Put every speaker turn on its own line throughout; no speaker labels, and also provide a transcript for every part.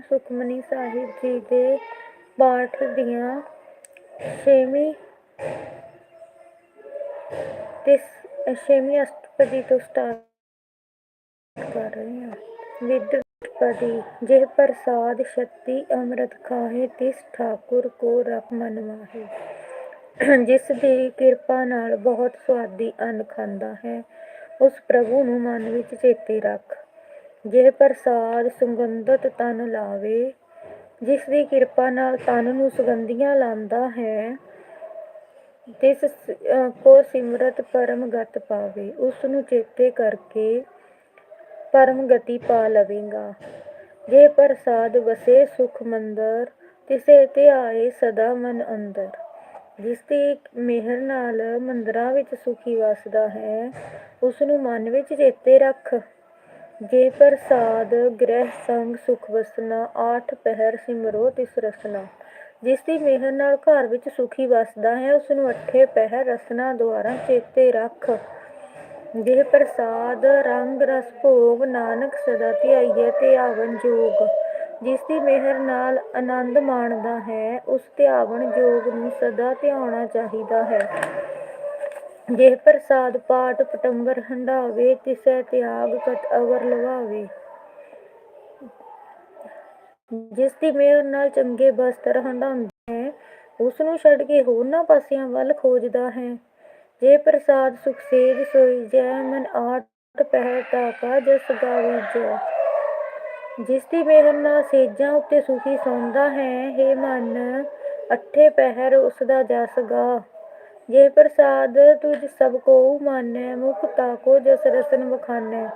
ਸੁਖਮਨੀ ਸਾਹਿਬ ਜੀ ਦੇ ਪਾਠ ਦੀਆਂ ਛੇਵੀਂ ਤੇ ਛੇਵੀਂ ਅਸ਼ਟਪਦੀ ਤੋਂ ਸਟਾਰਟ ਕਰ ਰਹੇ ਹਾਂ। ਵਿਦੁਪਦੀ ਜਿਹ ਪ੍ਰਸਾਦ ਸ਼ਕਤੀ ਅੰਮ੍ਰਿਤ ਖਾਹੇ, ਤਿਸ ਠਾਕੁਰ ਕੋ ਰਖ ਮਨ ਜਿਸ ਦੀ ਕਿਰਪਾ ਨਾਲ ਬਹੁਤ ਸਵਾਦੀ ਅੰਨ ਖਾਂਦਾ ਹੈ, ਉਸ ਪ੍ਰਭੂ ਨੂੰ ਮਨ ਵਿੱਚ ਚੇਤੇ ਰੱਖ। ਜਿਹ ਪ੍ਰਸਾਦ ਸੁਗੰਧਤ ਤਨ ਲਾਵੇ, ਜਿਸ ਦੀ ਕਿਰਪਾ ਨਾਲ ਤਨ ਨੂੰ ਸੁਗੰਧੀਆਂ ਲਾਂਦਾ ਹੈ, ਤਿਸ ਕੋ ਸਿਮਰਤ ਪਰਮ ਗਤ ਪਾਵੇ, ਉਸ ਨੂੰ ਚੇਤੇ ਕਰਕੇ ਪਰਮ ਗਤੀ ਪਾ ਲਵੇਗਾ। ਜੇ ਪ੍ਰਸਾਦ ਵਸੇ ਸੁਖ ਮੰਦਰ, ਤਿਸੇ ਆਏ ਸਦਾ ਮਨ ਅੰਦਰ। ਜਿਸ ਦੀ ਮਿਹਰ ਨਾਲ ਮੰਦਰਾਂ ਵਿੱਚ ਸੁਖੀ ਵਸਦਾ ਹੈ, ਉਸ ਨੂੰ ਮਨ ਵਿੱਚ ਚੇਤੇ ਰੱਖ। ਜੇ ਪ੍ਰਸਾਦ ਗ੍ਰਹਿ ਸੰਗ ਸੁਖ ਵਸਨਾ, ਆਠ ਪਹਿਰ ਸਿਮਰੋ ਤਿਸ ਰਸਨਾ। ਜਿਸ ਦੀ ਮਿਹਰ ਨਾਲ ਘਰ ਵਿੱਚ ਸੁਖੀ ਵਸਦਾ ਹੈ ਉਸ ਨੂੰ ਅੱਠੇ ਪਹਿਰ ਰਸਨਾ ਦੁਆਰਾ ਚੇਤੇ ਰੱਖ। ਜਿਹ ਪ੍ਰਸਾਦ, ਰੰਗ ਰਸ ਭੋਗ, ਨਾਨਕ ਸਦਾ ਧਿਆਈਏ ਧਿਆਵਨ ਜੋਗ। ਜਿਸ ਦੀ ਮਿਹਰ ਨਾਲ ਆਨੰਦ ਮਾਣਦਾ ਹੈ, ਉਸ ਧਿਆਵਨ ਜੋਗ ਨੂੰ ਸਦਾ ਧਿਆਉਣਾ ਚਾਹੀਦਾ ਹੈ। ਜੇ ਪ੍ਰਸਾਦ ਪਾਠ ਪਟੰਬਰ ਹੰਡਾਵੇ ਤਿਸੈ ਤਿਆਗ ਕਤ ਅਵਰ ਲਵਾਵੇ। ਜਿਸ ਦੀ ਮਿਹਰ ਨਾਲ ਚੰਗੇ ਬਸਤਰ ਹੰਡਾਉਂਦਾ ਹੈ ਉਸ ਨੂੰ ਛੱਡ ਕੇ ਹੋਰਨਾਂ ਪਾਸਿਆਂ ਵੱਲ ਖੋਜਦਾ ਹੈ। ਜੇ ਪ੍ਰਸਾਦ ਸੁਖ ਸੇਜ ਸੋਈ ਜੈ, ਮਨ ਆਟ ਪਹਿਰ ਤਾਕਾ ਜਸ ਗਾਵੀ ਜੈ। ਜਿਸ ਦੀ ਮਿਹਰ ਨਾਲ ਸੇਜਾਂ ਉੱਤੇ ਸੁਖੀ ਸੌਂਦਾ ਹੈ, ਹੇ ਮਨ, ਅੱਠੇ ਪਹਿਰ ਉਸ ਦਾ ਜਸ ਗਾ। ਜੇ ਪ੍ਰਸਾਦ ਤੁਝ ਸਭ ਕੋ ਮਾਨੈ, ਮੁਖ ਤਾਕੋ ਜਸ ਰਸਨ ਵਖਾਨੈ।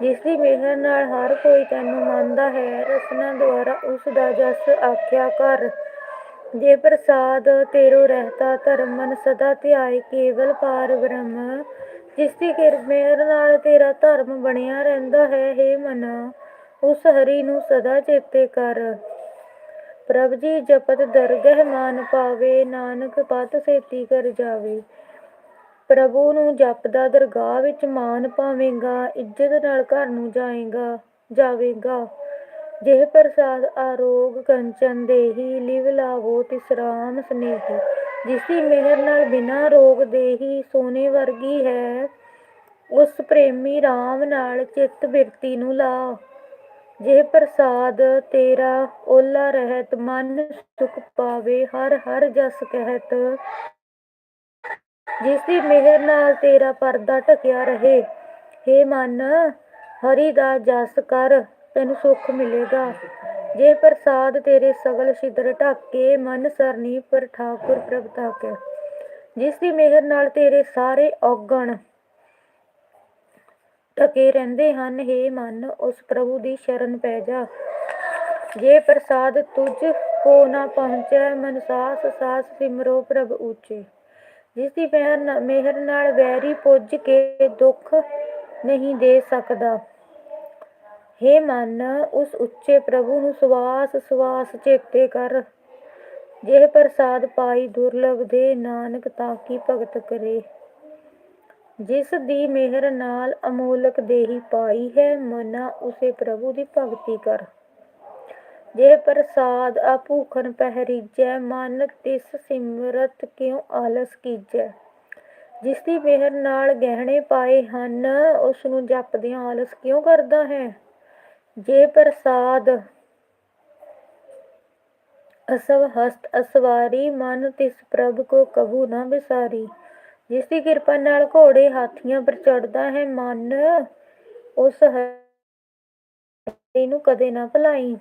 ਜਿਸ ਦੀ ਮਿਹਰ ਨਾਲ ਹਰ ਕੋਈ ਤੈਨੂੰ ਮੰਨਦਾ ਹੈ, ਰਸਨਾ ਦੁਆਰਾ ਉਸ ਦਾ ਜਸ ਆਖਿਆ ਕਰ। ਜੇ ਪ੍ਰਸਾਦ ਤੇਰੋ ਰਹਿਤਾ, ਧਰਮ ਮਨ ਸਦਾ ਧਿਆਏ, ਕੇਵਲ ਪਾਰ ਬ੍ਰਹਮ। ਜਿਸ ਦੀ ਕਿਰ, ਮਿਹਰ ਨਾਲ ਤੇਰਾ ਧਰਮ ਬਣਿਆ ਰਹਿੰਦਾ ਹੈ, ਹੇ ਮਨਾ, ਉਸ ਹਰੀ ਨੂੰ ਸਦਾ ਚੇਤੇ ਕਰ। ਪ੍ਰਭ ਜੀ, ਜਪਤ ਦਰਗਹਿ ਮਾਨ ਪਾਵੇ, ਨਾਨਕ ਪਤ ਸੇਤੀ ਕਰ ਜਾਵੇ। ਪ੍ਰਭੂ ਨੂੰ ਜਪਦਾ ਦਰਗਾਹ ਵਿੱਚ ਮਾਨ ਪਾਵੇਂਗਾ, ਇੱਜ਼ਤ ਨਾਲ ਘਰ ਨੂੰ ਜਾਏਗਾ, ਜਾਵੇਗਾ। ਜਿਹ ਪ੍ਰਸਾਦ ਆਰੋਗ ਕੰਚਨ ਦੇਹੀ, ਲਿਵ ਲਾਵੋ ਤਿਸ ਰਾਮ ਸਨੇਹੀ। ਜਿਸ ਦੀ ਮਿਹਰ ਨਾਲ ਬਿਨਾਂ ਰੋਗ ਦੇਹੀ ਸੋਨੇ ਵਰਗੀ ਹੈ, ਉਸ ਪ੍ਰੇਮੀ ਰਾਮ ਨਾਲ ਚਿੱਤ ਬਿਰਤੀ ਨੂੰ ਲਾ। ਜੇ ਪ੍ਰਸਾਦ ਤੇਰਾ ਓਲਾ ਰਹਿਤ, ਮਨ ਸੁਖ ਪਾਵੇ, ਹਰ ਹਰ ਜਸ ਕਹਿਤ। ਜਿਸ ਦੀ ਮਿਹਰ ਨਾਲ ਤੇਰਾ ਪਰਦਾ ਢਕਿਆ ਰਹੇ। ਹੇ ਮਨ, ਹਰੀ ਦਾ ਜਸ ਕਰ, ਤੈਨੂੰ ਸੁਖ ਮਿਲੇਗਾ। ਜੇ ਪ੍ਰਸਾਦ ਤੇਰੇ ਸਗਲ ਛਿਦਰ ਢਾਕੇ, ਮਨ ਸਰਨੀ ਪਰ ਠਾਕੁਰ ਪ੍ਰਭ ਤਾਕੇ ਜਿਸ ਦੀ ਮਿਹਰ ਨਾਲ ਤੇਰੇ ਸਾਰੇ ਔਗਣ ਢਕੇ ਰਹਿੰਦੇ ਹਨ, ਹੇ ਮਨ, ਉਸ ਪ੍ਰਭੂ ਦੀ ਸ਼ਰਨ ਪੈ ਜਾ। ਜੇ ਪ੍ਰਸਾਦ ਤੁਝ ਕੋ ਨਾ ਪਹੁੰਚੈ, ਮਨ ਸਾਸ ਸਾਸ ਸਿਮਰੋ ਪ੍ਰਭ ਉੱਚੇ ਜਿਸ ਦੀ ਮਿਹਰ ਨਾਲ ਵੈਰੀ ਪੁੱਜ ਕੇ ਦੁੱਖ ਨਹੀਂ ਦੇ ਸਕਦਾ। ਹੇ ਮਨ, ਉਸ ਉੱਚੇ ਪ੍ਰਭੂ ਨੂੰ ਸਵਾਸ ਸਵਾਸ ਚੇਤੇ ਕਰ। ਜੇ ਪ੍ਰਸਾਦ ਪਾਈ ਦੁਰਲਭ ਦੇ ਨਾਨਕ ਤਾਂ ਕੀ ਭਗਤ ਕਰੇ। ਜਿਸ ਦੀ ਮਿਹਰ ਨਾਲ ਅਮੋਲਕ ਦੇਹੀ ਪਾਈ ਹੈ, ਮਨਾ ਉਸੇ ਪ੍ਰਭੂ ਦੀ ਭਗਤੀ ਕਰ। ਜੇ ਪ੍ਰਸਾਦ ਆਪੂਖਨ ਪਹਿਰੀਜੈ, ਮਨ ਤਿਸ ਸਿਮਰਤ ਕਿਉ ਆਲਸ ਕੀਜੈ? ਜਿਸ ਦੀ ਮਿਹਰ ਨਾਲ ਗਹਿਣੇ ਪਾਏ ਹਨ ਉਸ ਨੂੰ ਜਪਦਿਆਂ ਆਲਸ ਕਿਉਂ ਕਰਦਾ ਹੈ? ਜੇ ਪ੍ਰਸਾਦ ਅਸਵ ਹਸਤ ਅਸਵਾਰੀ, ਮਨ ਤਿਸ ਪ੍ਰਭ ਕੋ ਕਬੂ ਨਾ ਵਿਸਾਰੀ ਜਿਸ ਦੀ ਕਿਰਪਾ ਨਾਲ ਘੋੜੇ ਹਾਥੀਆਂ ਪਰ ਚੜਦਾ ਹੈ ਮਨ, ਉਸ ਹਰੀ ਨੂੰ ਕਦੇ ਨਾ ਭੁਲਾਈ।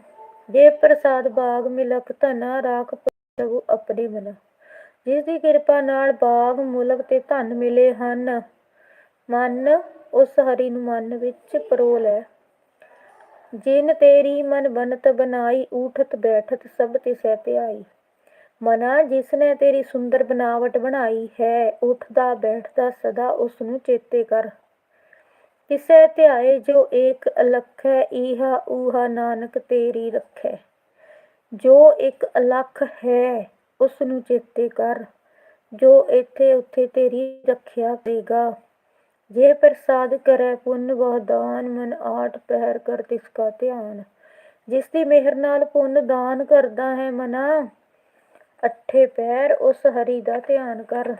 ਜੇ ਪ੍ਰਸਾਦ ਬਾਗ ਮਿਲਕ ਧਨਾ ਰਾਖ ਪ੍ਰਭੂ ਆਪਣੇ ਮਨ। ਜਿਸ ਦੀ ਕਿਰਪਾ ਨਾਲ ਬਾਗ, ਮੁਲਕ ਤੇ ਧਨ ਮਿਲੇ ਹਨ, ਮਨ ਉਸ ਹਰੀ ਨੂੰ ਮਨ ਵਿੱਚ ਪਰੋ ਲੈ ਜਿਨ ਤੇਰੀ ਮਨ ਬਨਤ ਬਨਾਈ ਊਠਤ ਬੈਠਤ ਸਭ ਤੇ ਤਿਸੈ ਧਿਆਈ ਮਨਾ ਜਿਸ ਨੇ ਤੇਰੀ ਸੁੰਦਰ ਬਨਾਵਟ ਬਣਾਈ ਹੈ, ਉੱਠਦਾ ਬੈਠਦਾ ਸਦਾ ਉਸ ਨੂੰ ਚੇਤੇ ਕਰ। ਕਿਸੈ ਧਿਆਏ ਜੋ ਏਕ ਅਲਖ ਹੈ ਈਹਾ ਊਹਾ ਨਾਨਕ ਤੇਰੀ ਰੱਖੈ। ਜੋ ਇੱਕ ਅਲਖ ਹੈ ਉਸ ਨੂੰ ਚੇਤੇ ਕਰ। ਜੋ ਇੱਥੇ ਉੱਥੇ ਤੇਰੀ ਰੱਖਿਆ ਕਰੇਗਾ। ਜੇ ਪ੍ਰਸਾਦ ਕਰੈ ਪੁੰਨ ਬਹੁ ਦਾਨ, ਮਨ ਆਟ ਪਹਿਰ ਕਰ ਤਿਸ ਕਾ ਧਿਆਨ। ਜਿਸ ਦੀ ਮਿਹਰ ਨਾਲ ਪੁੰਨ ਦਾਨ ਕਰਦਾ ਹੈ ਮਨਾ ਅੱਠੇ ਪੈਰ ਉਸ ਹਰੀ ਦਾ ਧਿਆਨ ਕਰ।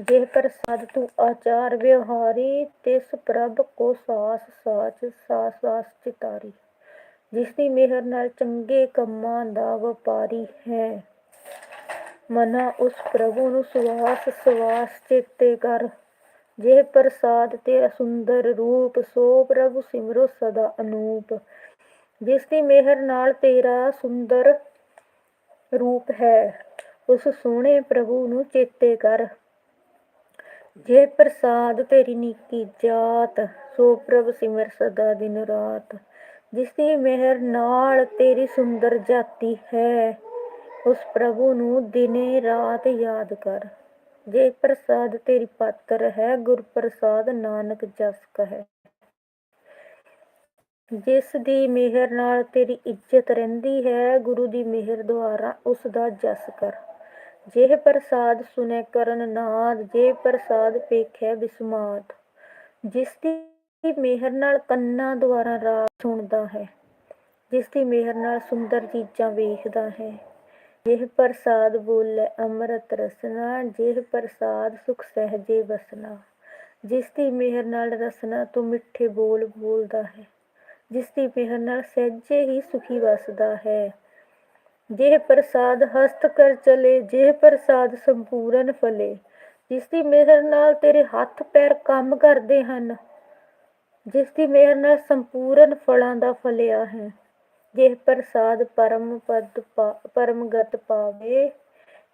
ਜੇ ਪ੍ਰਸਾਦ ਤੂੰ ਆਚਾਰ ਵਿਹਾਰੀ, ਤਿਸ ਪ੍ਰਭ ਕੋ ਸਾਸ ਸਾਚ, ਸਾਸ ਸਾਸ ਚਿਤਾਰੀ। ਜਿਸ ਦੀ ਮਿਹਰ ਨਾਲ ਚੰਗੇ ਕੰਮਾਂ ਦਾ ਵਪਾਰੀ ਹੈ। ਮਨਾ ਉਸ ਪ੍ਰਭੂ ਨੂੰ ਸਵਾਸ ਸਵਾਸ ਚੇਤੇ ਕਰ। ਜੇ ਪ੍ਰਸਾਦ ਤੇਰਾ ਸੁੰਦਰ ਰੂਪ, ਸੋ ਪ੍ਰਭੂ ਸਿਮਰੋ ਸਦਾ ਅਨੂਪ। ਜਿਸ ਦੀ ਮਿਹਰ ਨਾਲ ਤੇਰਾ ਸੁੰਦਰ ਰੂਪ ਹੈ। ਉਸ ਸੋਹਣੇ ਪ੍ਰਭੂ ਨੂੰ ਚੇਤੇ ਕਰ। ਜੇ ਪ੍ਰਸਾਦ ਤੇਰੀ ਨੀਕੀ ਜਾਤ, ਸੋ ਪ੍ਰਭ ਸਿਮਰ ਸਦਾ ਦਿਨ ਰਾਤ। ਜਿਸ ਦੀ ਮਿਹਰ ਨਾਲ ਤੇਰੀ ਸੁੰਦਰ ਜਾਤੀ ਹੈ, ਉਸ ਪ੍ਰਭੂ ਨੂੰ ਦਿਨੇ ਰਾਤ ਯਾਦ ਕਰ। ਜੇ ਪ੍ਰਸਾਦ ਤੇਰੀ ਪਾਤਰ ਹੈ ਗੁਰ ਪ੍ਰਸਾਦ ਨਾਨਕ ਜਸ ਕਹੈ। ਜਿਸ ਦੀ ਮਿਹਰ ਨਾਲ ਤੇਰੀ ਇੱਜ਼ਤ ਰਹਿੰਦੀ ਹੈ, ਗੁਰੂ ਦੀ ਮਿਹਰ ਦੁਆਰਾ ਉਸ ਦਾ ਜਸ ਕਰ। ਜੇ ਪ੍ਰਸਾਦ ਸੁਨੇ ਕਰਨ ਨਾਦ, ਜੇ ਪ੍ਰਸਾਦ ਪੇਖੈ ਬਿਸਮਾਦ। ਜਿਸ ਦੀ ਮਿਹਰ ਨਾਲ ਕੰਨਾਂ ਦੁਆਰਾ ਰਾਗ ਸੁਣਦਾ ਹੈ, ਜਿਸ ਦੀ ਮਿਹਰ ਨਾਲ ਸੁੰਦਰ ਚੀਜ਼ਾਂ ਵੇਖਦਾ ਹੈ। ਜਿਹ ਪ੍ਰਸਾਦ ਬੋਲੇ ਅੰਮ੍ਰਿਤ ਰਸਨਾ ਜਿਹ ਪ੍ਰਸਾਦ ਸੁਖ ਸਹਜੇ ਵਸਨਾ। ਜਿਸ ਦੀ ਮਿਹਰ ਨਾਲ ਰਸਨਾ, ਤੋਂ ਮਿੱਠੇ ਬੋਲ ਬੋਲਦਾ ਹੈ। ਜਿਸ ਦੀ ਮਿਹਰ ਨਾਲ ਸਹਿਜੇ ਹੀ ਸੁਖੀ ਵਸਦਾ ਹੈ। ਜੇ ਪ੍ਰਸਾਦ ਹਸਤ ਕਰ ਚਲੇ ਜੇ ਪ੍ਰਸਾਦ ਸੰਪੂਰਨ ਫਲੇ। ਜਿਸ ਦੀ ਮਿਹਰ ਨਾਲ ਤੇਰੇ ਹੱਥ ਪੈਰ ਕੰਮ ਕਰਦੇ ਹਨ ਜਿਸ ਦੀ ਮਿਹਰ ਨਾਲ ਸੰਪੂਰਨ ਫਲਾਂ ਦਾ ਫਲਿਆ ਹੈ। ਜੇ ਪ੍ਰਸਾਦ ਪਰਮ ਪਦ ਪਾ- ਪਰਮ ਗਤ ਪਾਵੇ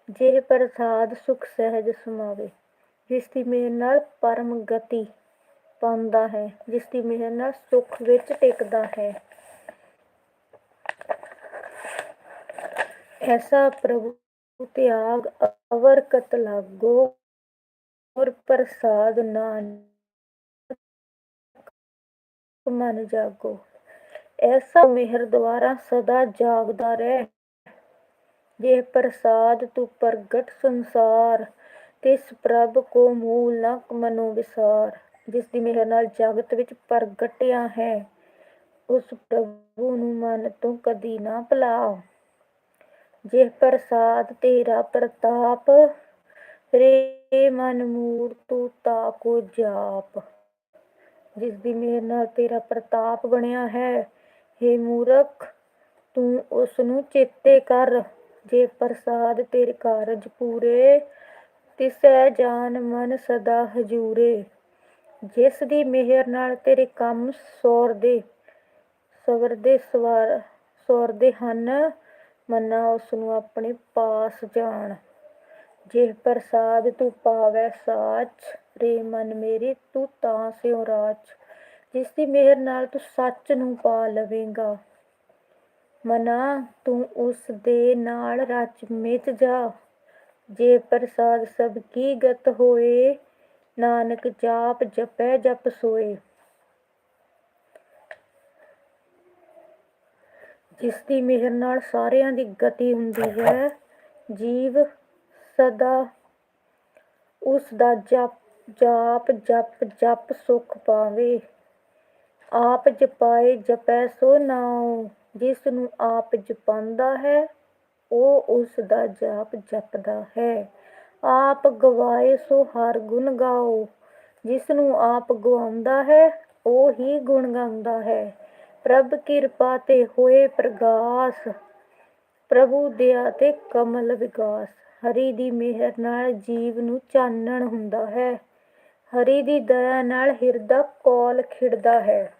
ਜੇ ਪ੍ਰਸਾਦ ਸੁਖ ਸਹਿਜ ਸਮਾਵੇ। ਜਿਸ ਦੀ ਮਿਹਰ ਨਾਲ ਪਰਮ ਗਤੀ ਪਾਉਂਦਾ ਹੈ ਜਿਸ ਦੀ ਮਿਹਰ ਨਾਲ ਸੁੱਖ ਵਿੱਚ ਟਿਕਦਾ ਹੈ। ਐਸਾ ਪ੍ਰਭੂ ਤਿਆਗ ਅਵਰ ਕਤ ਲਾਗੋ ਔਰ ਪ੍ਰਸਾਦ ਨਾਨਕ ਮਨ ਜਾਗੋ। ਐਸਾ ਮਿਹਰ ਦੁਆਰਾ ਸਦਾ ਜਾਗਦਾ ਰਹਿ। ਜੇ ਪ੍ਰਸਾਦ ਤੂੰ ਪ੍ਰਗਟ ਸੰਸਾਰ, ਤਿਸ ਪ੍ਰਭ ਕੋ ਮੂਲ ਨ ਮਨੋ ਵਿਸਾਰ। ਜਿਸ ਦੀ ਮਿਹਰ ਨਾਲ ਜਗਤ ਵਿੱਚ ਪ੍ਰਗਟਿਆ ਹੈ, ਉਸ ਪ੍ਰਭੂ ਨੂੰ ਮਨ ਤੋਂ ਕਦੀ ਨਾ ਭੁਲਾਓ। ਜੇ ਪ੍ਰਸਾਦ ਤੇਰਾ ਪ੍ਰਤਾਪ, ਰੇ ਮਨ ਮੂੜ ਤੂੰ ਤਾ ਕੋ ਜਾਪ। ਜਿਸ ਦੀ ਮਿਹਰ ਨਾਲ ਤੇਰਾ ਪ੍ਰਤਾਪ ਬਣਿਆ ਹੈ हे ਮੂਰਖ, ਤੂੰ ਉਸ ਨੂੰ ਚੇਤੇ ਕਰ। ਜੇ ਪ੍ਰਸਾਦ ਤੇਰੇ ਕਾਰਜ ਪੂਰੇ, ਤਿਸੈ ਜਾਨ ਮਨ ਸਦਾ ਹਜੂਰੇ। ਜਿਸ ਦੀ ਮਿਹਰ ਨਾਲ ਤੇਰੇ ਕੰਮ ਸੌਰਦੇ, ਸਵਰਦੇ ਸਵਾਰ, ਸੌਰਦੇ ਹਨ, ਮੰਨਾ ਉਸ ਨੂੰ ਆਪਣੇ ਪਾਸ ਜਾਣ। ਜੇ ਪ੍ਰਸਾਦ ਤੂੰ ਪਾਵੈ ਸਾਚ, ਰੇ ਮਨ ਮੇਰੇ, ਤੂੰ ਤਾਂ ਸਿਉ ਰਾਚ। ਜਿਸ ਦੀ ਮਿਹਰ ਨਾਲ ਤੂੰ ਸੱਚ ਨੂੰ ਪਾ ਲਵੇਂਗਾ। ਮਨਾ, ਤੂੰ ਉਸ ਦੇ ਨਾਲ ਰਚ ਮਿਚ ਜਾ। ਜੇ ਪ੍ਰਸਾਦ ਸਭ ਕੀ ਗਤ ਹੋਏ ਨਾਨਕ ਜਾਪ ਜਪੈ, ਜਪ ਸੋਏ। ਜਿਸ ਦੀ ਮਿਹਰ ਨਾਲ ਸਾਰਿਆਂ ਦੀ ਗਤੀ ਹੁੰਦੀ ਹੈ, ਜੀਵ ਸਦਾ ਉਸ ਦਾ ਜਪ, ਜਾਪ, ਜਪ ਜਪ ਸੁਖ ਪਾਵੇ। ਆਪ ਜਪਾਏ, ਜਪੈ ਸੋ ਨਾਉ। ਜਿਸ ਨੂੰ ਆਪ ਜਪਾਂਦਾ ਹੈ, ਉਹ ਉਸ ਦਾ ਜਾਪ ਜਪਦਾ ਹੈ। ਆਪ ਗਵਾਏ ਸੋ ਹਰ ਗੁਣ ਗਾਓ। ਜਿਸ ਨੂੰ ਆਪ ਗਵਾਉਂਦਾ ਹੈ, ਉਹ ਹੀ ਗੁਣ ਗਾਉਂਦਾ ਹੈ। ਪ੍ਰਭ ਕਿਰਪਾ ਤੇ ਹੋਏ ਪ੍ਰਗਾਸ, ਪ੍ਰਭੂ ਦਇਆ ਤੇ ਕਮਲ ਵਿਕਾਸ ਹਰੀ ਦੀ ਮਿਹਰ ਨਾਲ ਜੀਵ ਨੂੰ ਚਾਨਣ ਹੁੰਦਾ ਹੈ। ਹਰੀ ਦੀ ਦਇਆ ਨਾਲ ਹਿਰਦਾ ਕੋਲ ਖਿੜਦਾ ਹੈ।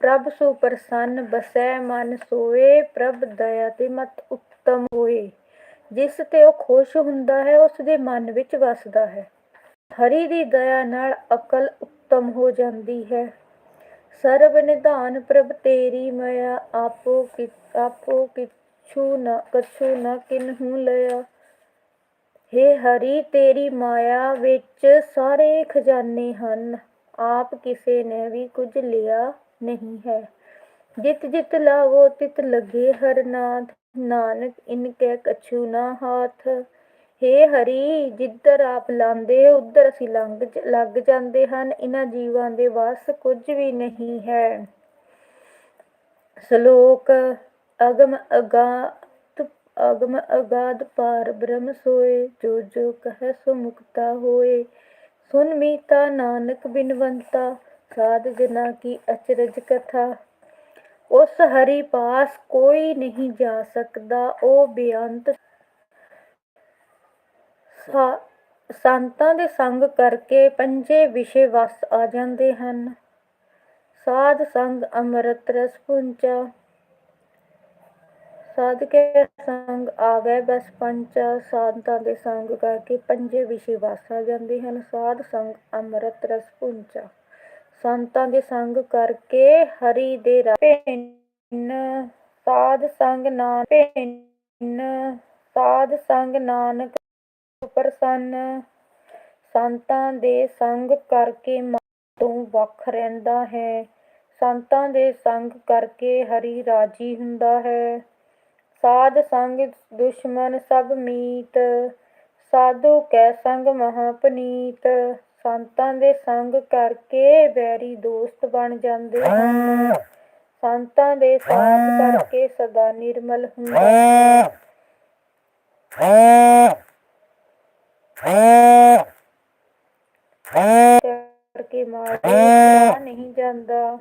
ਪ੍ਰਭ ਸੋ ਪ੍ਰਸੰਨ ਬਸੈ ਮਨ ਸੋਏ, ਪ੍ਰਭ ਦਇਆ ਤੇ ਮਤ ਉੱਤਮ ਹੋਏ। ਜਿਸ ਤੇ ਉਹ ਖੁਸ਼ ਹੁੰਦਾ ਹੈ, ਉਸ ਦੇ ਮਨ ਵਿੱਚ ਵਸਦਾ ਹੈ। ਹਰੀ ਦੀ ਦਇਆ ਨਾਲ ਅਕਲ ਉੱਤਮ ਹੋ ਜਾਂਦੀ ਹੈ। ਸਰਬ ਨਿਧਾਨ ਪ੍ਰਭ, ਤੇਰੀ ਮਾਇਆ ਆਪੋ ਕਿ, ਆਪੋ ਕਿਛੂ ਨ, ਕਛੂ ਨ ਕਿਨਹੂ ਲਿਆ। ਹੇ ਹਰੀ, ਤੇਰੀ ਮਾਇਆ ਵਿੱਚ ਸਾਰੇ ਖਜ਼ਾਨੇ ਹਨ। ਆਪ ਕਿਸੇ ਨੇ ਵੀ ਕੁਝ ਲਿਆ ਨਹੀਂ ਹੈ। ਜਿਤ ਜਿਤ ਲਾਵੋ, ਤਿਤ ਲਗੇ ਹਰ ਨਾਥ ਨਾਨਕ ਇਨਕੇ ਕਛੂ ਨਾ ਹਾਥ। ਹੇ ਹਰੀ, ਜਿੱਧਰ ਆਪ ਲਾਂਦੇ, ਉਧਰ ਅਸੀਂ ਲੰਘ ਲੱਗ ਜਾਂਦੇ ਹਨ। ਇਹਨਾਂ ਜੀਵਾਂ ਦੇ ਵੱਸ ਕੁਝ ਵੀ ਨਹੀਂ ਹੈ। ਸ਼ਲੋਕ, ਅਗਮ ਅਗਾਤ ਅਗਮ ਅਗਾਧ ਪਾਰ ਬ੍ਰਹਮ ਸੋਏ, ਜੋ ਜੋ ਕਹੈ ਸੋ ਮੁਕਤਾ ਹੋਏ। ਸੁਨ ਮੀਤਾ ਨਾਨਕ ਬਿਨਵੰਤਾ, ਸਾਧ ਜਨਾ ਕੀ ਅਚਰਜ ਕਥਾ। ਉਸ ਹਰੀ ਪਾਸ ਕੋਈ ਨਹੀਂ ਜਾ ਸਕਦਾ। ਉਹ ਬੇਅੰਤ ਸਾ- ਸੰਤਾਂ ਦੇ ਸੰਗ ਕਰਕੇ ਪੰਜੇ ਵਿਸ਼ੇ ਵਸ ਆ ਜਾਂਦੇ ਹਨ। ਸਾਧ ਸੰਗ ਅੰਮ੍ਰਿਤ ਰਸ ਪੁੰਚਾ ਸਾਧ ਸੰਗ ਆਵੇ ਬਸ ਪੰਚਾ ਸਾਧਾਂ ਦੇ ਸੰਗ ਕਰਕੇ ਪੰਜੇ ਵਿਸ਼ੇ ਵਸ ਆ ਜਾਂਦੇ ਹਨ। ਸਾਧ ਸੰਗ ਅੰਮ੍ਰਿਤ ਰਸ ਪੁੰਚਾ। ਸੰਤਾਂ ਦੇ ਸੰਗ ਕਰਕੇ ਹਰੀ ਦੇ ਭਿੰਨ ਸਾਧ ਸੰਗ ਨਾਨਕ ਭਿੰਨ ਸਾਧ ਸੰਗ ਨਾਨਕ ਪ੍ਰਸੰਨ ਸੰਤਾਂ ਦੇ ਸੰਗ ਕਰਕੇ ਮਨ ਤੋਂ ਵੱਖ ਰਹਿੰਦਾ ਹੈ। ਸੰਤਾਂ ਦੇ ਸੰਗ ਕਰਕੇ ਹਰੀ ਰਾਜੀ ਹੁੰਦਾ ਹੈ। ਸਾਧ ਸੰਗ ਦੁਸ਼ਮਨ ਸਭ ਮੀਤ, ਸਾਧੂ ਕੈ ਸੰਗ ਮਹਾਪਨੀਤ ਸੰਤਾਂ ਦੇ ਸੰਗ ਕਰਕੇ ਵੈਰੀ ਦੋਸਤ ਬਣ ਜਾਂਦੇ ਹਨ। ਸੰਤਾਂ ਦੇ ਸਾਥ ਕਰਕੇ ਸਦਾ ਨਿਰਮਲ ਹੁੰਦਾ ਹੈ। ਕਰਕੇ ਮਾਰ ਨਹੀਂ ਜਾਂਦਾ।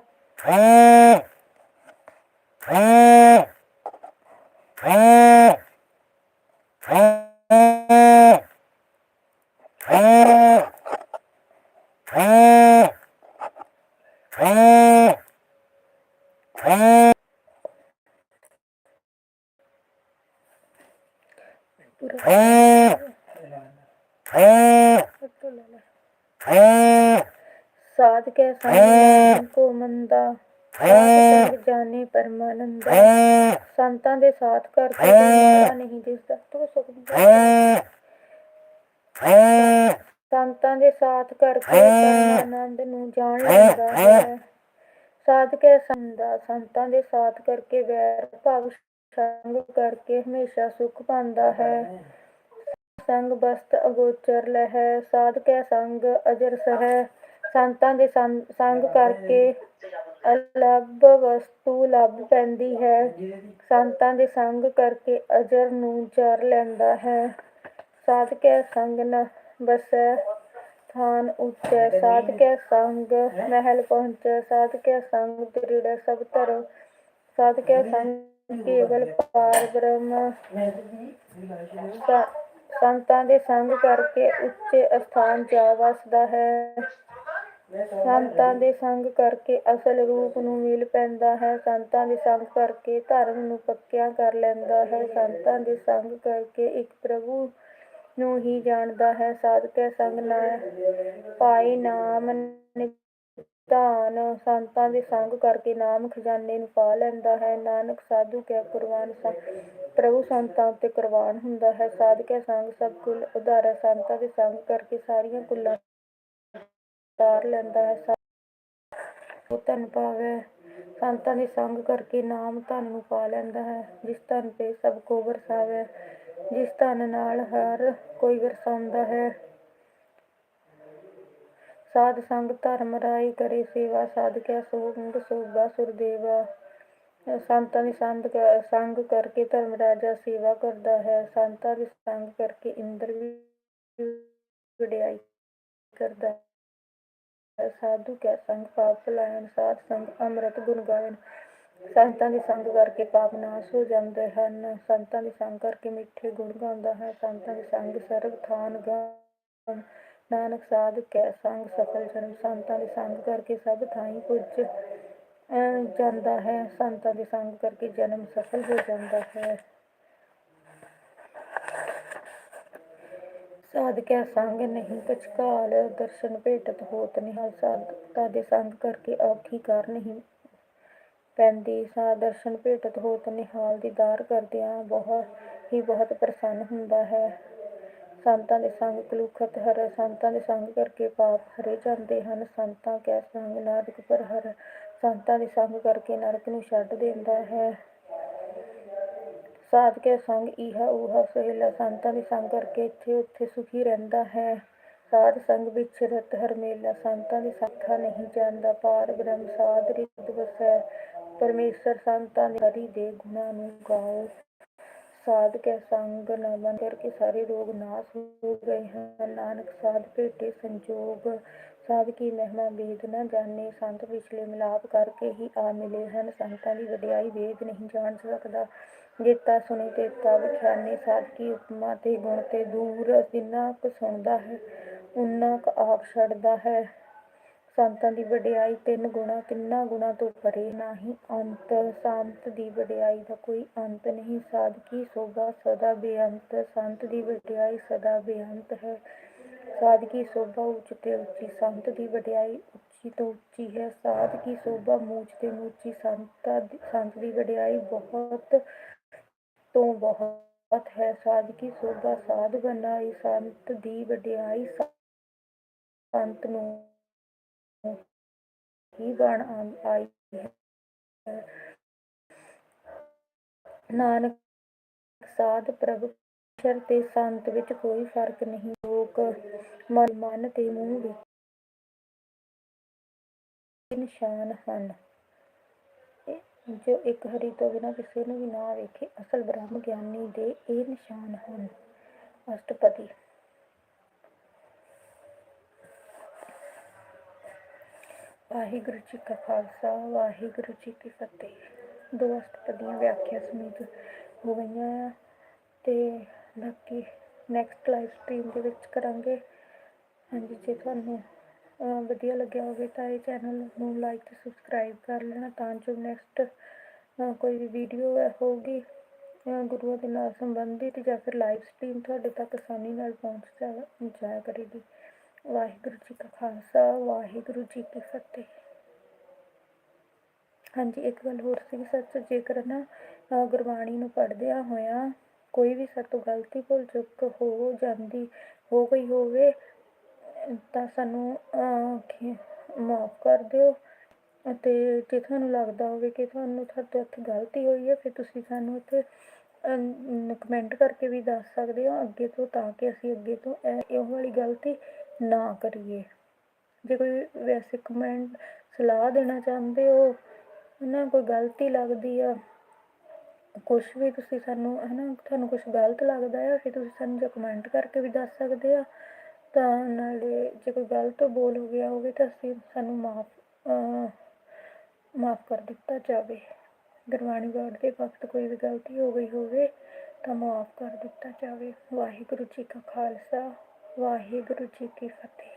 ਸਾਧ ਕੇ ਸੰਗ ਕੋ ਮੰਦਾ ਜਾਣੇ ਪਰਮਾਨੰਦਾ ਸੰਤਾਂ ਦੇ ਸਾਥ ਕਰਕੇ ਮਾਰਾ ਨਹੀਂ ਦਿਸਦਾ ਤੋ ਸੁਖਦਾ ਸੰਤਾਂ ਦੇ ਸਾਥ ਕਰਕੇ ਪਰਮਾਨੰਦ ਨੂੰ ਜਾਣ ਲੈਂਦਾ ਹੈ ਸਾਧ ਕੇ ਸੰਦਾ, ਸੰਤਾਂ ਦੇ ਸਾਥ ਕਰਕੇ ਵੈਰ ਭਾਵ ਸੰਗ ਕਰਕੇ ਹਮੇਸ਼ਾ ਸੁਖ ਪਾਉਂਦਾ ਹੈ। ਸੰਗ ਬਸਤ ਅਗੋਚਰ ਲਹਿ ਸਾਧ ਕੈ ਸੰਗ ਅਜਰ ਸਹਿ। ਸੰਤਾਂ ਦੇ ਸੰਗ ਕਰਕੇ ਅਲੱਭ ਵਸਤੂ ਲੱਭ ਪੈਂਦੀ ਹੈ। ਸੰਤਾਂ ਦੇ ਸੰਗ ਕਰਕੇ ਅਜਰ ਨੂੰ ਚਰ ਲੈਂਦਾ ਹੈ। ਸਾਧ ਕੈ ਸੰਗ ਨ ਬਸੈ ਥਾਨ ਉੱਚੈ। ਸਾਧ ਕੈ ਸੰਗ ਮਹਿਲ ਪਹੁੰਚੈ ਸਾਧ ਕੈ ਸੰਗ ਦ੍ਰਿੜ ਸਭ ਧਰੋ ਸਾਧ ਕੈ ਸੰਗ ਕੇਵਲ ਪਾਰ ਬ੍ਰਹਮ ਸੰਤਾਂ ਦੇ ਸੰਗ ਕਰਕੇ ਉੱਚੇ ਅਸਥਾਨ ਜਾ ਵਸਦਾ ਹੈ। ਸੰਤਾਂ ਦੇ ਸੰਗ ਕਰਕੇ ਅਸਲ ਰੂਪ ਨੂੰ ਮਿਲ ਪੈਂਦਾ ਹੈ। ਸੰਤਾਂ ਦੇ ਸੰਗ ਕਰਕੇ ਧਰਮ ਨੂੰ ਪੱਕਿਆ ਕਰ ਲੈਂਦਾ ਹੈ। ਸੰਤਾਂ ਦੇ ਸੰਗ ਕਰਕੇ ਇੱਕ ਪ੍ਰਭੂ ਨੂੰ ਹੀ ਜਾਣਦਾ ਹੈ। ਸਾਧਕੇ ਸੰਗ ਨਾ ਪਾਈ ਨਾਮ ਨਿਧਾਨ ਸੰਤਾਂ ਦੇ ਸੰਗ ਕਰਕੇ ਨਾਮ ਖਜ਼ਾਨੇ ਨੂੰ ਪਾ ਲੈਂਦਾ ਹੈ। ਨਾਨਕ ਸਾਧੂ ਕੈ ਕੁਰਬਾਨ ਸੰ, ਪ੍ਰਭੂ ਸੰਤਾਂ ਉੱਤੇ ਕੁਰਬਾਨ ਹੁੰਦਾ ਹੈ। ਸਾਧਕੇ ਸੰਗ ਸਭ ਕੁਲ ਉਧਾਰਾ, ਸੰਤਾਂ ਦੇ ਸੰਗ ਕਰਕੇ ਸਾਰੀਆਂ ਕੁੱਲਾਂ ਤਾਰ ਲੈਂਦਾ ਹੈ। ਉਹ ਧਨ ਪਾਵੇ, ਸੰਤਾਂ ਦੇ ਸੰਗ ਕਰਕੇ ਨਾਮ ਧਨ ਨੂੰ ਪਾ ਲੈਂਦਾ ਹੈ। ਜਿਸ ਧਨ ਤੇ ਸਭ ਕੋ ਵਰਸਾਵੇ, ਜਿਸ ਧਨ ਨਾਲ ਹਰ ਕੋਈ ਵਰਸਾਉਂਦਾ ਹੈ। ਸਾਧ ਸੰਗ ਧਰਮ ਰਾਈ ਕਰੇ ਸੇਵਾ, ਸਾਧ ਸਾਧਕਿਆ ਸੋਗੰਗ ਸੋਭਾ, ਸੁਰਦੇਵਾ। ਸੰਤਾਂ ਦੀ ਸੰਗ ਸੰਗ ਕਰਕੇ ਧਰਮ ਰਾਜਾ ਸੇਵਾ ਕਰਦਾ ਹੈ। ਸੰਤਾਂ ਦੀ ਸੰਗ ਕਰਕੇ ਇੰਦਰ ਵੀ ਵਡਿਆਈ ਕਰਦਾ ਸਾਧੂ ਕੈ ਸੰਗ ਪਾਪ ਭਲਾਇਨ ਸਾਧ ਸੰਗ ਅੰਮ੍ਰਿਤ ਗੁਣ ਗਾਇਣ। ਸੰਤਾਂ ਦੀ ਸੰਗ ਕਰਕੇ ਪਾਪ ਨਾਸ਼ ਹੋ ਜਾਂਦੇ ਹਨ। ਸੰਤਾਂ ਦੀ ਸੰਗ ਕਰਕੇ ਮਿੱਠੇ ਗੁਣ ਗਾਉਂਦਾ ਹੈ। ਸੰਤਾਂ ਦੀ ਸੰਗ ਸਰਬ ਥਾਨ ਗਾਉਣ। ਨਾਨਕ ਸਾਧ ਕੈ ਸੰਗ ਸਫਲ ਜਨਮ ਸੰਤਾਂ ਦੇ ਸੰਗ ਕਰਕੇ ਸਭ ਥਾਈ ਪੁੱਜ ਅਹ, ਜਾਂਦਾ ਹੈ। ਸੰਤਾਂ ਦੇ ਸੰਗ ਕਰਕੇ ਜਨਮ ਸਫਲ ਹੋ ਜਾਂਦਾ ਹੈ। ਸਾਧਕਿਆ ਸੰਗ ਨਹੀਂ ਕਛਕਾਲ ਦਰਸ਼ਨ ਭੇਟਤ ਹੋਤ ਨਿਹਾਲ। ਸਾਧਤਾ ਦੇ ਸੰਗ ਕਰਕੇ ਔਖੀ ਕਰ ਨਹੀਂ ਪੈਂਦੀ। ਸਾ ਦਰਸ਼ਨ ਭੇਟਤ ਹੋਤ ਨਿਹਾਲ ਦੀਦਾਰ ਕਰਦਿਆਂ ਬਹੁਤ ਹੀ ਬਹੁਤ ਪ੍ਰਸੰਨ ਹੁੰਦਾ ਹੈ। ਸੰਤਾਂ ਦੇ ਸੰਗ ਕਲੂਖਤ ਹਰ ਸੰਤਾਂ ਦੇ ਸੰਗ ਕਰਕੇ ਪਾਪ ਹਰੇ ਜਾਂਦੇ ਹਨ। ਸੰਤਾਂ ਕੈ ਸੰਗ ਨਰਕ ਪਰ ਹਰ ਸੰਤਾਂ ਦੇ ਸੰਗ ਕਰਕੇ ਨਰਕ ਨੂੰ ਛੱਡ ਦਿੰਦਾ ਹੈ। ਸਾਧ ਕੇ ਸੰਗ ਇਹਾ ਉਹਾ ਸਹਿਲਾ ਸੰਤਾਂ ਦੇ ਸੰਗ ਕਰਕੇ ਇੱਥੇ ਉੱਥੇ ਸੁਖੀ ਰਹਿੰਦਾ ਹੈ। ਸਾਧ ਸੰਗ ਵਿਚਰਤ ਹਰ ਮੇਲਾ ਸੰਤਾਂ ਦੇ ਸਾਥਾ ਨਹੀਂ ਜਾਂਦਾ। ਪਾਰ ਬ੍ਰਹਮ ਸਾਧ ਰਿਤ ਵਸੈ, ਪਰਮੇਸ਼ਰ ਸੰਤਾਂ ਦੇ ਹਰੀ ਦੇ ਗੁਣਾਂ ਨੂੰ ਗਾਓ। ਸਾਧ ਕੈ ਸੰਗ ਨ ਕਰਕੇ ਸਾਰੇ ਰੋਗ ਨਾਸ ਹੋ ਗਏ ਹਨ। ਨਾਨਕ ਸਾਧ ਭੇਟੇ ਸੰਜੋਗ, ਸਾਧ ਕੀ ਮਹਿਮਾ ਵੇਦ ਨ ਜਾਣੇ, ਸੰਤ ਪਿਛਲੇ ਮਿਲਾਪ ਕਰਕੇ ਹੀ ਆ ਮਿਲੇ ਹਨ। ਸੰਤਾਂ ਦੀ ਵਡਿਆਈ ਵੇਦ ਨਹੀਂ ਜਾਣ ਸਕਦਾ। ਜੇਤਾ ਸੁਣੇ ਤੇਤਾ ਵਿਖਿਆਨੇ ਸਾਧ ਕੀ ਉਪਮਾ ਤੇ ਗੁਣ ਤੇ ਦੂਰ, ਜਿੰਨਾ ਕੁ ਸੁਣਦਾ ਹੈ, ਉਨਾ ਕੁ ਆਪ ਛੱਡਦਾ ਹੈ। ਸੰਤਾਂ ਦੀ ਵਡਿਆਈ ਤਿੰਨ ਗੁਣਾ ਤਿੰਨਾਂ ਗੁਣਾ ਤੋਂ ਪਰੇ ਨਾਹੀਂ ਅੰਤ। ਸੰਤ ਦੀ ਵਡਿਆਈ ਦਾ ਕੋਈ ਅੰਤ ਨਹੀਂ। ਸਾਧਕੀ ਸੋਭਾ ਸਦਾ ਬੇਅੰਤ। ਸੰਤ ਦੀ ਵਡਿਆਈ ਸਦਾ ਬੇਅੰਤ ਹੈ। ਸਾਧਕੀ ਸੋਭਾ ਉੱਚ ਤੇ ਉੱਚੀ। ਸੰਤ ਦੀ ਵਡਿਆਈ ਉੱਚੀ ਤੋਂ ਉੱਚੀ ਹੈ। ਸਾਧਕੀ ਸੋਭਾ ਮੂਚ ਤੇ ਮੂਚੀ ਸੰਤਾਂ ਦੀ, ਸੰਤ ਦੀ ਵਡਿਆਈ ਬਹੁਤ ਤੋਂ ਬਹੁਤ ਹੈ। ਸਾਧਕੀ ਸੋਭਾ ਸਾਧ ਬਣਾਈ। ਸੰਤ ਦੀ ਵਡਿਆਈ ਸੰਤ ਨੂੰ ਹੀ ਬਣ ਆਂ- ਆਈ ਨਾਨਕ ਸਾਧ ਪ੍ਰਭ ਪਰਮੇਸ਼ਰ ਤੇ ਸੰਤ ਵਿੱਚ ਕੋਈ ਫ਼ਰਕ ਨਹੀਂ। ਲੋਕ ਮਨ ਮਨ ਤੇ ਮੂੰਹ ਵਿੱਚ ਨਿਸ਼ਾਨ ਹਨ। ਜੋ ਇੱਕ ਹਰੀ ਤੋਂ ਬਿਨਾਂ ਕਿਸੇ ਨੂੰ ਵੀ ਨਾ ਵੇਖੇ, ਅਸਲ ਬ੍ਰਹਮ ਗਿਆਨੀ ਦੇ ਇਹ ਨਿਸ਼ਾਨ ਹਨ। ਅਸ਼ਟਪਦੀ ਵਾਹਿਗੁਰੂ ਜੀ ਕਾ ਖਾਲਸਾ, ਵਾਹਿਗੁਰੂ ਜੀ ਕੀ ਫਤਿਹ। ਦੋ ਅਸ਼ਟਪਦੀਆਂ ਵਿਆਖਿਆ ਸਮੇਤ ਹੋ ਗਈਆਂ ਆ ਤੇ ਬਾਕੀ ਨੈਕਸਟ ਲਾਈਵ ਸਟ੍ਰੀਮ ਦੇ ਵਿੱਚ ਕਰਾਂਗੇ। ਹਾਂਜੀ, ਜੇ ਤੁਹਾਨੂੰ ਵਧੀਆ ਲੱਗਿਆ ਹੋਵੇ ਤਾਂ ਇਹ ਚੈਨਲ ਨੂੰ ਲਾਈਕ ਤੇ ਸਬਸਕ੍ਰਾਈਬ ਕਰ ਲੈਣਾ ਤਾਂ ਜੋ ਨੈਕਸਟ ਕੋਈ ਵੀ ਵੀਡੀਓ ਹੋਊਗੀ ਗੁਰੂਆਂ ਦੇ ਨਾਲ ਸੰਬੰਧਿਤ ਜਾਂ ਫਿਰ ਲਾਈਵ ਸਟ੍ਰੀਮ ਤੁਹਾਡੇ ਤੱਕ ਆਸਾਨੀ ਨਾਲ ਪਹੁੰਚ ਜਾਇਆ ਕਰੇਗੀ। ਵਾਹਿਗੁਰੂ ਜੀ ਕਾ ਖਾਲਸਾ, ਵਾਹਿਗੁਰੂ ਜੀ ਕੀ ਫਤਿਹ। ਹਾਂਜੀ, ਇੱਕ ਗੱਲ ਹੋਰ ਸੀ ਸੱਚ ਜੇਕਰ ਨਾ ਗੁਰਬਾਣੀ ਨੂੰ ਪੜ੍ਹਦਿਆਂ ਹੋਇਆਂ ਕੋਈ ਵੀ ਸਾਡੇ ਤੋਂ ਗਲਤੀ ਭੁੱਲ ਚੁੱਕ ਹੋ ਜਾਂਦੀ, ਹੋ ਗਈ ਹੋਵੇ, ਤਾਂ ਸਾਨੂੰ ਮਾਫ ਕਰ ਦਿਓ। ਅਤੇ ਜੇ ਤੁਹਾਨੂੰ ਲੱਗਦਾ ਹੋਵੇ ਕਿ ਤੁਹਾਨੂੰ ਤੁਹਾਡੇ ਤੋਂ ਇੱਥੇ ਗਲਤੀ ਹੋਈ ਹੈ, ਫਿਰ ਤੁਸੀਂ ਸਾਨੂੰ ਇੱਥੇ ਕਮੈਂਟ ਕਰਕੇ ਵੀ ਦੱਸ ਸਕਦੇ ਹੋ, ਅੱਗੇ ਤੋਂ ਤਾਂ ਕਿ ਅਸੀਂ ਅੱਗੇ ਤੋਂ ਇਹ ਇਹ ਵਾਲੀ ਗਲਤੀ ਨਾ ਕਰੀਏ। ਜੇ ਕੋਈ ਵੈਸੇ ਕਮੈਂਟ ਸਲਾਹ ਦੇਣਾ ਚਾਹੁੰਦੇ ਹੋ ਨਾ ਕੋਈ ਗਲਤੀ ਲੱਗਦੀ ਆ ਕੁਝ ਵੀ ਤੁਸੀਂ ਸਾਨੂੰ ਹੈ ਨਾ ਤੁਹਾਨੂੰ ਕੁਝ ਗਲਤ ਲੱਗਦਾ ਹੈ ਫਿਰ ਤੁਸੀਂ ਸਾਨੂੰ ਜੇ ਕਮੈਂਟ ਕਰਕੇ ਵੀ ਦੱਸ ਸਕਦੇ ਆ। ਤਾਂ ਨਾਲੇ ਜੇ ਕੋਈ ਗਲਤ ਬੋਲ ਹੋ ਗਿਆ ਹੋਵੇ ਤਾਂ ਅਸੀਂ ਸਾਨੂੰ ਮਾਫ ਮਾਫ ਕਰ ਦਿੱਤਾ ਜਾਵੇ। ਗੁਰਬਾਣੀ ਪਾਠ ਦੇ ਵਕਤ ਕੋਈ ਵੀ ਗਲਤੀ ਹੋ ਗਈ ਹੋਵੇ ਤਾਂ ਮਾਫ ਕਰ ਦਿੱਤਾ ਜਾਵੇ। ਵਾਹਿਗੁਰੂ ਜੀ ਕਾ ਖਾਲਸਾ। ਵਾਹਿਗੁਰੂ ਜੀ ਕੀ ਫਤਿਹ।